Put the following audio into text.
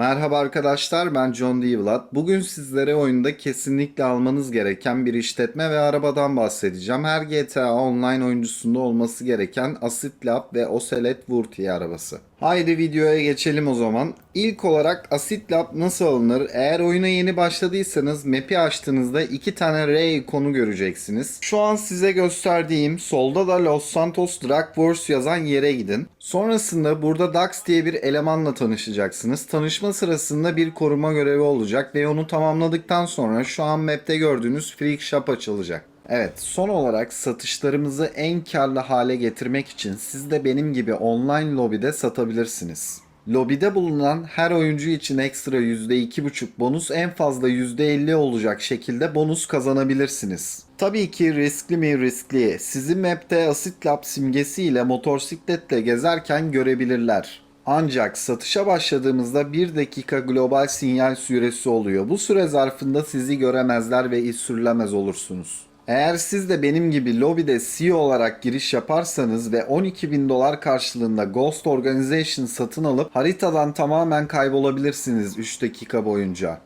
Merhaba arkadaşlar ben John Devlat. Bugün sizlere oyunda kesinlikle almanız gereken bir işletme ve arabadan bahsedeceğim. Her GTA Online oyuncusunda olması gereken Acid Lab ve Ocelot Vurti arabası. Haydi videoya geçelim o zaman. İlk olarak Acid Lab nasıl alınır? Eğer oyuna yeni başladıysanız map'i açtığınızda iki tane R ikonu göreceksiniz. Şu an size gösterdiğim solda da Los Santos Drag Wars yazan yere gidin. Sonrasında burada Dax diye bir elemanla tanışacaksınız. Tanışma sırasında bir koruma görevi olacak ve onu tamamladıktan sonra şu an map'te gördüğünüz Freak Shop açılacak. Evet, son olarak satışlarımızı en karlı hale getirmek için siz de benim gibi online lobide satabilirsiniz. Lobide bulunan her oyuncu için ekstra %2,5 bonus en fazla %50 olacak şekilde bonus kazanabilirsiniz. Tabii ki riskli mi riskli. Sizi map'te Acid Lab simgesiyle motosikletle gezerken görebilirler. Ancak satışa başladığımızda 1 dakika global sinyal süresi oluyor. Bu süre zarfında sizi göremezler ve iz sürülemez olursunuz. Eğer siz de benim gibi lobide CEO olarak giriş yaparsanız ve 12 bin dolar karşılığında Ghost Organization satın alıp haritadan tamamen kaybolabilirsiniz 3 dakika boyunca.